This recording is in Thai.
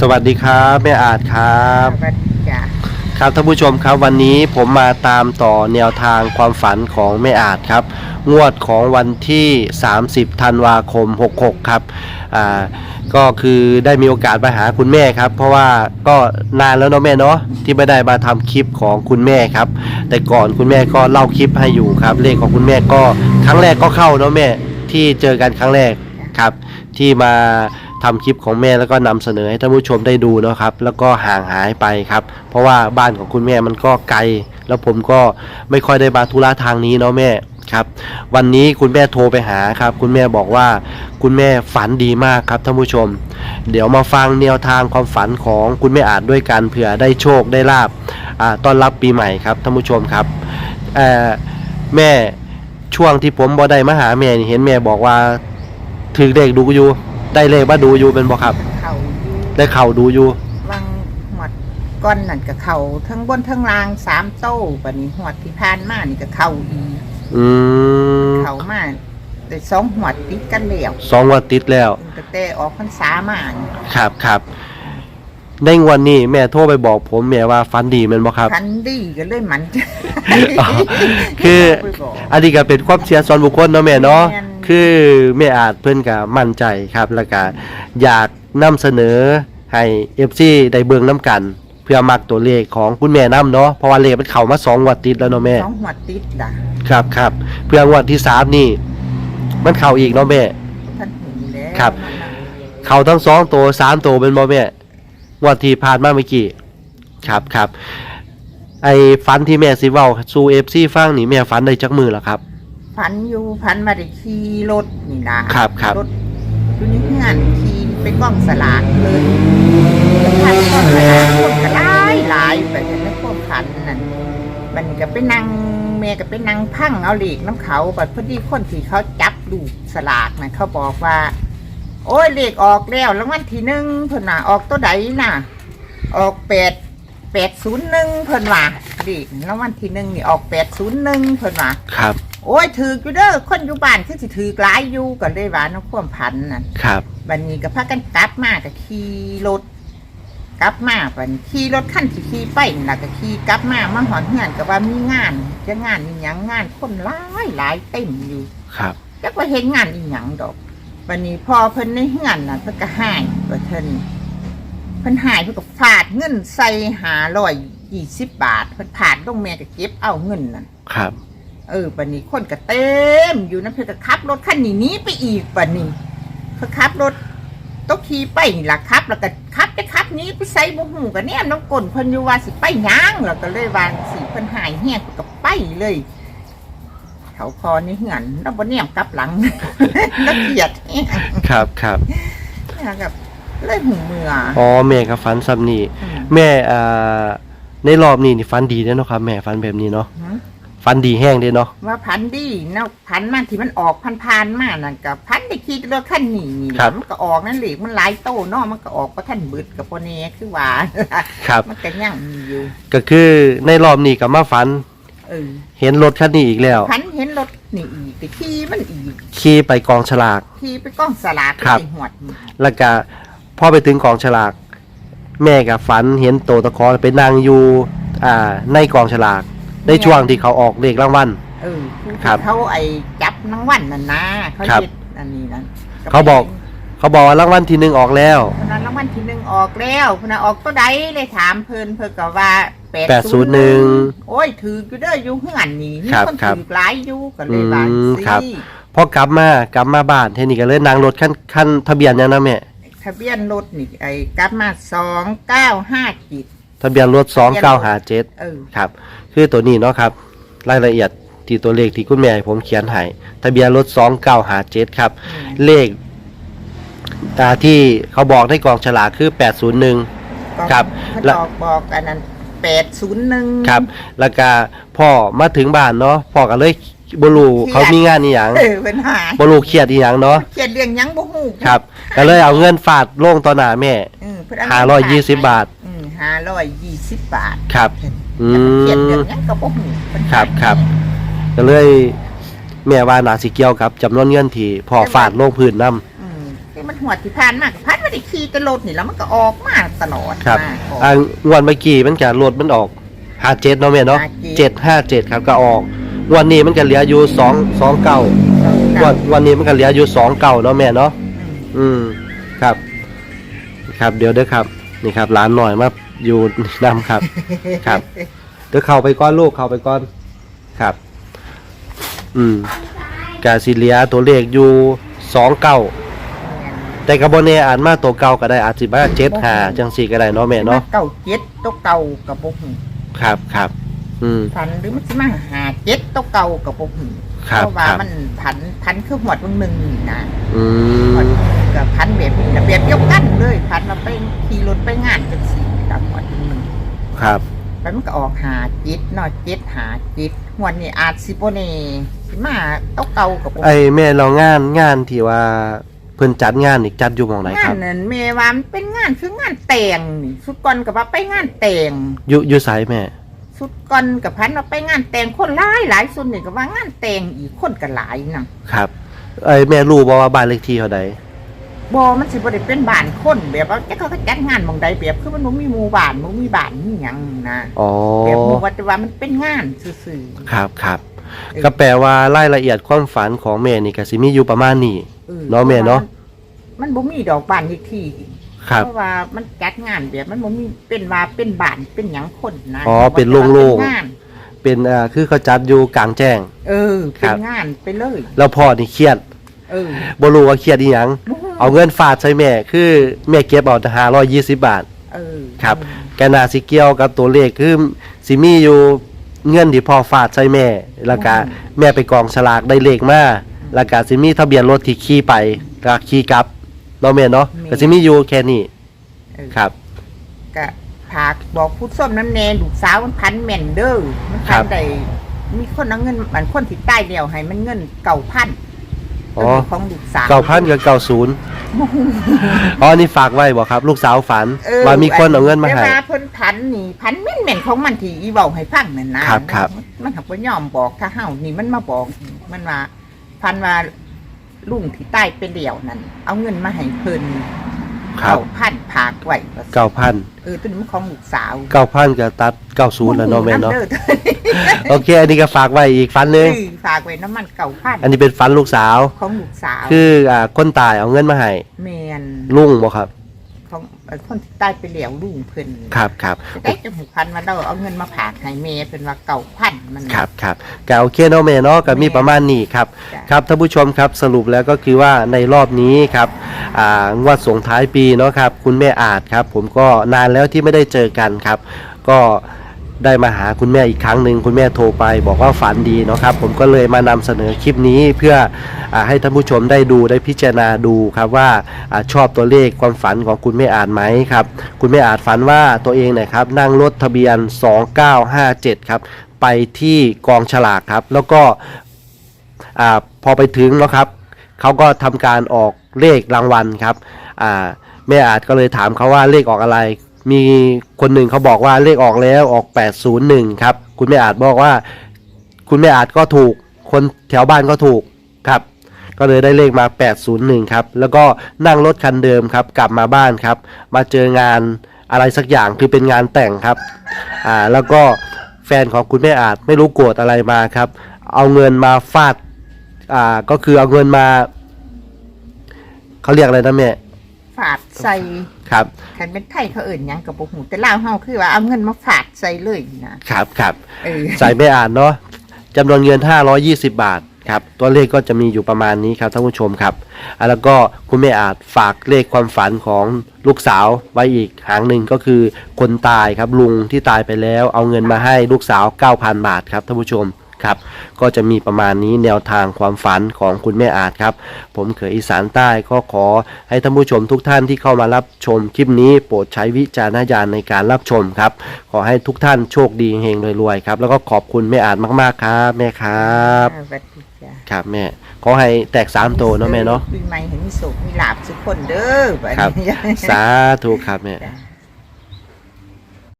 สวัสดีครับแม่อาจครับ สวัสดีจ้ะครับท่านผู้ชมครับวันนี้ผมมาตามต่อแนวทางความฝันของแม่อาจครับ งวดของวันที่ 30 ธันวาคม 66 ครับอ่าก็คือได้มีโอกาสมาหาคุณแม่ครับ เพราะว่าก็นานแล้วเนาะแม่เนาะที่ไม่ได้มาทำคลิปของคุณแม่ครับ แต่ก่อนคุณแม่ก็เล่าคลิปให้อยู่ครับ เลขของคุณแม่ก็ครั้งแรกก็เข้าเนาะแม่ที่เจอกันครั้งแรกครับ ที่มา ทำคลิปของแม่แล้วก็นำเสนอให้ท่านผู้ชมได้ดูนะครับ แล้วก็ห่างหายไปครับ เพราะว่าบ้านของคุณแม่มันก็ไกล แล้วผมก็ไม่ค่อยได้มาธุระทางนี้เนาะแม่ครับ วันนี้คุณแม่โทรไปหาครับ คุณแม่บอกว่าคุณแม่ฝันดีมากครับท่านผู้ชม เดี๋ยวมาฟังแนวทางความฝันของคุณแม่อาจด้วยกันเผื่อได้โชคได้ลาบต้อนรับปีใหม่ครับท่านผู้ชมครับแม่ช่วงที่ผมบ่ได้มาหาแม่เห็นแม่บอกว่าถือเลขดูอยู่ ได้เลขมาดูอยู่เป็นบ่ครับ เขาอยู่ได้เข่าดูอยู่วังหมดก้อนนั่นกับเขาทั้งบนทั้งล่างสามโต้บัดนี้หวดที่ผ่านมานี่ก็เขาอีกอืมเขามาแต่สองหวดติดกันแล้วสองวันติดแล้ว ตั้งแต่ออกพรรษามานี่ครับครับในงวันนี้แม่โทรไปบอกผมแม่ว่าฟันดีแมันบ่ครับ พันดีก็เลยมันอ๋อคือ ไปบอกอันนี้ก็เป็นความเชื่อส่วนบุคคลเนาะแม่เนาะ แม่น คือแม่อาจเพิ่นก็มั่นใจครับ แล้วก็อยากนำเสนอให้ FC ได้เบิ่งนํกัน เพื่อมักตัวเลขของคุณแม่นํเนาะเพราะว่าเลขมันเข้ามา2งวดติดแล้วเนาะแม่ สองหวดติดล่ะครับครับเพื่องวดที่สามนี่ มันเข้าอีกเนาะแม่ ท่านหูแล้วครับ เข้าทั้งสองตัวสามตัวเป็นบ่แม่งวดที่ผ่านมาเมื่อกี้ครับครับไอ้ฟันที่แม่สิเว้าสู่ FC ฟังนี่แม่ฟันได้จักมือแล้วครับ พันอยู่พันมาได้ขี่รถนี่ล่ะครับครับ รถอยู่ในงานขี่ไปกล้องสลากเลยพันกล้องสลากคนก็หลายหลายแบบนี้พวกพันนั่นมันก็ไปนั่งเมย์ก็ไปนั่งพังเอาเหล็กน้ำเขาแบบพอดีคนที่เขาจับดูสลากนะเขาบอกว่า โอ้ยเลขออกแล้วรางวัลที่หนึ่งเพิ่นว่าออกตัวใดน่ะ ออกแปดแปดศูนย์หนึ่งเพิ่นว่าเลขรางวัลที่หนึ่งนี่ออกแปดศูนย์หนึ่งเพิ่นว่า ครับ โอ้ยถืออยู่เด้อคนอยู่บ้านคือสิถือกหลายอยู่ก็เลยว่าน้องความพันน่ะครับ บัดนี้ก็พากันกลับมาก็ขี่รถกลับมาบัดนี้ขี่รถคันที่ขี่ไปนั่นล่ะก็ขี่กลับมามาหอนเฮือนก็ว่ามีงานจะงานอีหยังงานคนหลายหลายเต็มอยู่ครับ จักว่าเห็นงานอีหยังดอกบัดนี้พอเพิ่นในเฮือนน่ะเพิ่นก็หายว่าเพิ่นเพิ่นหายเพิ่นก็ฝาดเงินใส่หาร้อยยี่สิบบาทเพิ่นผาดลงแม่ก็เก็บเอาเงินน่ะครับ เออปันนี้คนก็เต็ม อยู่นะเพื่อก็ขับรถคันนี้หนี้ไปอีกปันนี้เขาขับรถตกขี่ไปนี่ล่ะครับ แล้วก็ขับจะขับหนี้ไปใส่บุหูกันเนี่ยน้องกลเพิ่นอยู่ว่าสิไปย่างแล้วก็เลยวางสิเพิ่นหายเฮี้ยก็ไปเลยเขาคอนี่เหือนแล้วบนเนี่ยกลับหลังแล้วเกลียดเฮี้ยครับครับกับเลยหูเมืออ๋อแม่กับฟันซ้ำนี่มแม่อ่าในรอบนี้นี่ฟันดีเด้อเนาะครับ แม่ฟันแบบนี้เนาะหืม ฟันดีแห้งเด้อเนาะว่าพันดีเนาะพันมันที่มันออกพันพานๆมานั่นกับพันได้ขี่รถคันนี้นี่แหละมันก็ออกนั่นเหล็กมันหลายโตเนาะมันก็ออกเพราะท่านบึดกับพวกนี้คือว่า ครับ มันก็ยังมีอยู่ก็คือในรอบนี้ก็มาฟัน เออเห็นรถคันนี้อีกแล้ว พันเห็นรถนี่อีกแต่ขี่มันอีกขี่ไปกองฉลาก ขี่ไปกล้องสลากครับ ไปหวดแล้วก็พอไปถึงกองฉลาก แม่กับฝันเห็นโตตะคอไปนั่งอยู่อ่าในกองฉลาก ในช่วงที่เขาออกเลขรางวัล เออผู้ที่ครับเขาไอ้จับนังวันนั่นนะเขาครับ เฮ็ดอันนี้นั่นเขาบอก เขาบอกว่ารางวัลที่หนึ่งออกแล้วเพราะนั้นรางวัลที่หนึ่งออกแล้วเพราะนั้นออกตัวใดเลยถามเพิ่นเพิ่นก็ว่าแปด801โอ้ยถืออยู่เด้ออยู่เฮือนนี่มีครับคนครับถือหลายอยู่ก็เลยว่าอืมสิครับพอกลับมากลับมาบ้านเทนี่ก็เลยนั่งรถขั้นขั้นทะเบียนยังนะแม่ทะเบียนรถนี่ไอ้กลับมาสองเก้าห้าจิต ทะเบียนรถสองเก้าหาเจ็ดเออ ครับ คือตัวนี้เนาะครับ รายละเอียดที่ตัวเลขที่คุณแม่ให้ผมเขียนให้ทะเบียนรถสองเก้าหาเจ็ดครับ เลขอ่าที่เขาบอกในกองฉลากคือแปดศูนย์หนึ่ง ครับเขาแล้วบอกบอกอันนั้นแปดศูนย์หนึ่ง ครับ แล้วก็พ่อมาถึงบ้านเนาะพ่อก็เลยบรูเครียด เขามีงานอีหยังเออเป็นหายบรูเครียดอีหยังเนาะ เขียนเรื่องหยังบ่ฮู้ครับ ก็เลยเอาเงินฝาดลงต่อหน้าแม่ เออเพิ่นเเงินห้าร้อยยี่สิบบาทอืม ห้าร้อยยี่สิบบาทครับ อืเขียนมเรื่องหยังก็บ่ฮู้เพิ่นครับครับ ก็เลยแม่ว่านาสิเกี่ยวกับจำนวนเงินที่พ่อฝาดลงพื้นนํ อืมแต่มันหัวดที่ผ่านมากพันไม่ได้ขี่แต่รถนี่แล้วมันก็ออกมาตลอดครับ มาออก อ่างวดเมื่อกี้มันก็รถมันออกห้าเจ็ดเนาะแม่เนาะเจ็ดห้าเจ็ดครับก็ออกงวันนี้มันก็เหลืออยู่สองสองเก้าวันวันนี้มันก็เหลืออยู่สองเก่าเนาะแม่เนาะ อืมครับ ครับเดี๋ยวเด้อครับ นี่ครับร้านหน่อยมา อยู่นำครับ ครับเดี๋ยวเข้าไปก้อนลูกเข้าไปก้อนครับ อืมกาซิเลียตัวเลขอยู่สองเก่าแต่กระบเนอาจมาตัวเก่าก็ได้อาจสิมาเจ็ดหาจังสี่ก็ได้เนาะแม่เนาะเก่าเจ็ดตัวเก่ากับบุกครับครับอืมพันหรือมันสิมาหาเจ็ดตัวเก่ากับบุกครับเพราะว่าครับมันพันพันคือหัวดวงหนึ่งนี่นะอืหัวมดกับพันแบบนี้นะแบบเดียวกันเลยพันเราไปขี่รถไปงานจังสี่ กับหัวดวงหนึ่งครับ แล้วมันก็ออกหาจิตเนาะเจ็ดหาจิตหัวดนี่อาจสิบเน่สิมาตัวเก่ากับบุกไอ้แม่เรางานงานที่ว่าเพิ่นจัดงานอีกจัดอยู่หมองไหนงาครันบนั้นเมวามันเป็นงานคืองานแต่งนี่สุดก่อนกับว่าไปงานแต่ง อยู่อยู่ไสแม่ สุดก่อนกับพันเราไปงานแต่งคนหลายหลายส่วนนี่ก็ว่างานแต่งอีกคนก็หลายนะครับไอ้แม่รู้บ่ว่าบ้านเลขที่เท่าใด บอมันสิบ่ได้เป็นบ้านคนแบบว่าจะเขาก็จัดงานหมองใดแบบคือมันบ่มีหมู่บ้านบ่มีบ้านมีหยังนะอ๋อแบบหมู่ว่าแต่ว่ามันเป็นงานซื่อครับครับๆเออก็แปลว่ารายละเอียดความฝันของแม่นี่ก็สิมีอยู่ประมาณนี้ ออเนาะแม่เนาะ มันบ่มีดอกบ้านเลขที่ครับ เพราะว่ามันจัดงานแบบมันบ่มีเป็นว่าเป็นบ้านเป็นหยังคนนะอ๋อเป็นโล่งๆ เป็นงานเป็นอ่าคือเขาจัดอยู่กลางแจ้ง เออครัเป็นบ งานไปเลย แล้วพ่อนี่เครียดเออบ่รู้ว่าเครียดอีหยัง เอาเงินฝากใส่แม่คือแม่เก็บเอาแต่520บาท เออครับก็น่าสิเกี่ยวกับตัวเลขคือสิมีอยู่เงินที่พ่อฝากใส่แม่ แล้วก็แม่ไปกองฉลากได้เลขมาแล้วก็สิมีทะเบียนรถที่ขี่ไปก็ขี่กลับเนาะแม่เนาะก็สิมีอยู่แค่นี้เออครับก็ผากบอกผู้ส้มน้ำแนลูกสาวมันพันแม่นเด้อมันครัพันบได้มีคนเอาเงินมันคนที่ใต้เดียวให้มันเงินเก่าพัน อ๋อ ของลูกสาว เก้าพันกับเก้าศูนย์อ๋อนี่ฝากไว้บ่ครับ ลูกสาวฝัน เออว่ามีคนเอาเงินมาแต่ให้ว่าเพิ่นพันนี่พันแม่นแม่นๆของมันที่อีเว้าให้ฟังนั่นนะครับครับ มันหักบ่ยอมบอกถ้าเฮานี่มันมาบอกมันว่าพันว่าลุงที่ใต้เป็นเดี่ยวนั่นเอาเงินมาให้เพิ่นครับ เก่าพันผากไว้ว่าซั่นเก้าพันเออตัวนี้มันของลูกสาวเก้าพันกับตัดเก้าศูนย์แล้วเนาะแม่เนาะด้อ โอเค อันนี้ก็ฝากไว้อีกฝันหนึงเออฝากไว้น้ำมันเก่าพันอันนี้เป็นฝันลูกสาว ของลูกสาวคืออ่าคนตายเอาเงินมาให้แมนลุงบ่ครับ ของเอ่อคนที่ใต้ไปเหลียวลุงเพิ่นครับครับได้จะผูกพันมาเราเอาเงินมาผากให้เมย์เป็นว่าเก่าพันมัน ครับครับก็โอเคเนาะแม่เนาะก็มีประมาณนี้ครับ จ้ะ ครับท่านผู้ชมครับสรุปแล้วก็คือว่าในรอบนี้ครับอ่างวดส่งท้ายปีเนาะครับคุณแม่อาจครับ ผมก็นานแล้วที่ไม่ได้เจอกันครับ ก็ ได้มาหาคุณแม่อีกครั้งหนึ่งคุณแม่โทรไป บอกว่าฝันดีเนาะครับ ผมก็เลยมานำเสนอคลิปนี้เพื่ออให้ท่านผู้ชมได้ดูได้พิจารณาดูครับว่าอชอบตัวเลขความฝันของคุณแม่อาจไหมครับ คุณแม่อาจฝันว่าตัวเองนะครับนั่งรถทะเบียน 2957 ครับ ไปที่กองฉลากครับ แล้วก็อพอไปถึงแล้วครับเขาก็ทำการออกเลขรางวัลครับแม่อาจก็เลยถามเขาว่าเลขออกอะไร มีคนหนึ่งเขาบอกว่าเลขออกแล้วออก 801 ครับ คุณแม่อาจบอกว่า คุณแม่อาจก็ถูก คนแถวบ้านก็ถูกครับ ก็เลยได้เลขมา 801 ครับ แล้วก็นั่งรถคันเดิมครับ กลับมาบ้านครับ มาเจองานอะไรสักอย่างคือเป็นงานแต่งครับ อ่า แล้วก็แฟนของคุณแม่อาจไม่รู้โกรธอะไรมาครับ เอาเงินมาฟาด อ่า ก็คือเอาเงินมา เขาเรียกอะไรนะแม่ ฝาดใส่ครับคันเป็นไทยเขาเอิ่นหยังกับบ่หูแต่ลาวเฮาคือว่าเอาเงินมาฝาดใส่เลยนะครับครับเออใส่ไม่อ่านเนาะจำนวนเงิน 520 บาทครับตัวเลขก็จะมีอยู่ประมาณนี้ครับท่านผู้ชมครับอะแล้วก็คุณแม่อาจฝากเลขความฝันของลูกสาวไว้อีกหางหนึ่งก็คือคนตายครับลุงที่ตายไปแล้ว เอาเงินมาให้ลูกสาว 9,000 บาทครับท่านผู้ชม ครับ ก็จะมีประมาณนี้แนวทางความฝันของคุณแม่อาจครับ ผมเขยอีสานใต้ก็ขอให้ท่านผู้ชมทุกท่านที่เข้ามารับชมคลิปนี้โปรดใช้วิจารณญาณในการรับชมครับ ขอให้ทุกท่านโชคดีเฮงรวยๆครับ แล้วก็ขอบคุณแม่อาจมากๆครับแม่ครับสวัสดีจ้ะครับแม่ขอให้แตกสามโตวเนาะแม่เนาะปีใหม่ให้มีโศกมีลาบทุกคนเด้อดครับนี้สาธุครับแม่ จ้ะ